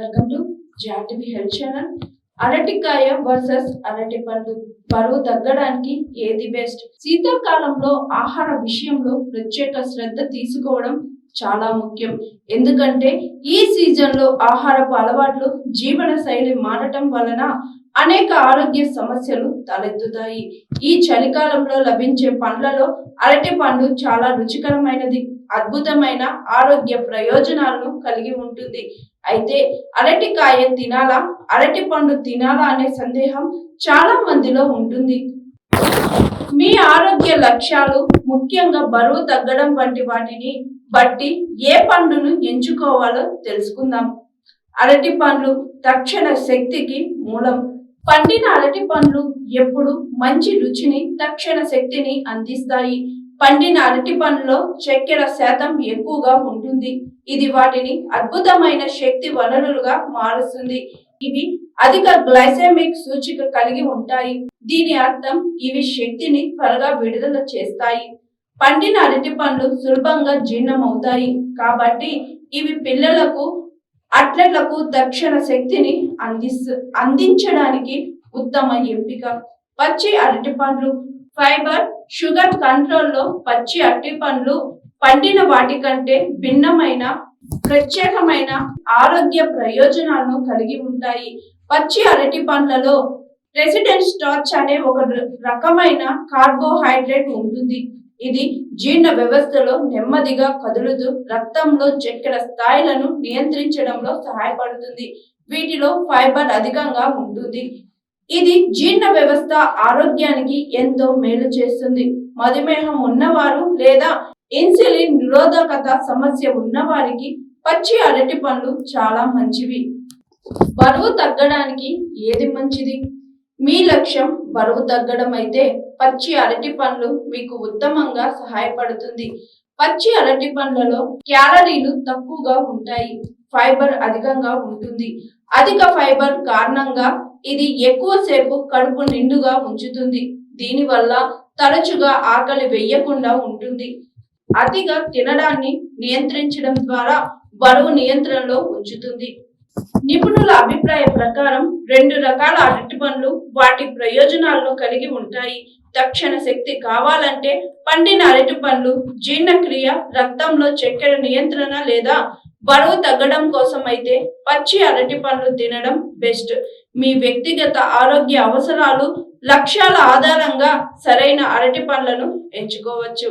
Welcome to జాటివి health channel అరటికాయ versus అరటి పండు. బరువు తగ్గడానికి ఏది బెస్ట్? శీతాకాలంలో ఆహార విషయంలో ప్రత్యేక శ్రద్ధ తీసుకోవడం చాలా ముఖ్యం. ఎందుకంటే ఈ సీజన్లో ఆహారపు అలవాట్లు జీవన శైలి మారటం వలన అనేక ఆరోగ్య సమస్యలు తలెత్తుతాయి. ఈ చలికాలంలో లభించే పండ్లలో అరటి పండు చాలా రుచికరమైనది అద్భుతమైన ఆరోగ్య ప్రయోజనాలను కలిగి ఉంటుంది. అయితే అరటికాయ తినాలా? అరటి పండు తినాలా అనే సందేహం చాలా మందిలో ఉంటుంది. మీ ఆరోగ్య లక్ష్యాలు ముఖ్యంగా బరువు తగ్గడం వంటి వాటిని బట్టి ఏ పండును ఎంచుకోవాలో తెలుసుకుందాం. అరటి పండ్లు తక్షణ శక్తికి మూలం. పండిన అరటి పండ్లు ఎప్పుడు మంచి రుచిని తక్షణ శక్తిని అందిస్తాయి. పండిన అరటి పండ్లలో చక్కెర శాతం ఎక్కువగా ఉంటుంది. ఇది వాటిని అద్భుతమైన శక్తి వనరులుగా మారుస్తుంది. ఇవి అధిక గ్లైసెమిక్ సూచిక కలిగి ఉంటాయి. దీని అర్థం ఇవి శక్తిని త్వరగా విడుదల చేస్తాయి. పండిన అరటి పండ్లు సులభంగా జీర్ణమవుతాయి. కాబట్టి ఇవి పిల్లలకు అట్లెట్లకు తక్షణ శక్తిని అందిస్తు అందించడానికి ఉత్తమ ఎంపిక. పచ్చి అరటి పండ్లు ఫైబర్ షుగర్ కంట్రోల్లో పచ్చి అట్టి పండ్లు పండిన వాటి కంటే భిన్నమైన ప్రత్యేకమైన ఆరోగ్య ప్రయోజనాలను కలిగి ఉంటాయి. పచ్చి అరటి పండ్లలో రెసిడెంట్ స్టార్చ్ అనే ఒక రకమైన కార్బోహైడ్రేట్ ఉంటుంది. ఇది జీర్ణ వ్యవస్థలో నెమ్మదిగా కదులుతూ రక్తంలో చక్కెర స్థాయిలను నియంత్రించడంలో సహాయపడుతుంది. వీటిలో ఫైబర్ అధికంగా ఉంటుంది. ఇది జీర్ణ వ్యవస్థ ఆరోగ్యానికి ఎంతో మేలు చేస్తుంది. మధుమేహం ఉన్నవారు లేదా ఇన్సులిన్ నిరోధకత సమస్య ఉన్నవారికి పచ్చి అరటి పండ్లు చాలా మంచివి. బరువు తగ్గడానికి ఏది మంచిది? మీ లక్ష్యం బరువు తగ్గడం అయితే పచ్చి అరటి పండ్లు మీకు ఉత్తమంగా సహాయపడుతుంది. పచ్చి అరటి పండ్లలో క్యాలరీలు తక్కువగా ఉంటాయి. ఫైబర్ అధికంగా ఉంటుంది. అధిక ఫైబర్ కారణంగా ఇది ఎక్కువసేపు కడుపు నిండుగా ఉంచుతుంది. దీనివల్ల తరచుగా ఆకలి వేయకుండా ఉంటుంది. అతిగా తినడాన్ని నియంత్రించడం ద్వారా బరువు నియంత్రణలో ఉంచుతుంది. నిపుణుల అభిప్రాయ ప్రకారం రెండు రకాల అరటి పండ్లు వాటి ప్రయోజనాలను కలిగి ఉంటాయి. తక్షణ శక్తి కావాలంటే పండిన అరటి పండ్లు జీర్ణక్రియ రక్తంలో చక్కెర నియంత్రణ లేదా బరువు తగ్గడం కోసం అయితే పచ్చి అరటి పండ్లు తినడం బెస్ట్. మీ వ్యక్తిగత ఆరోగ్య అవసరాలు లక్ష్యాల ఆధారంగా సరైన అరటి పండ్లను ఎంచుకోవచ్చు.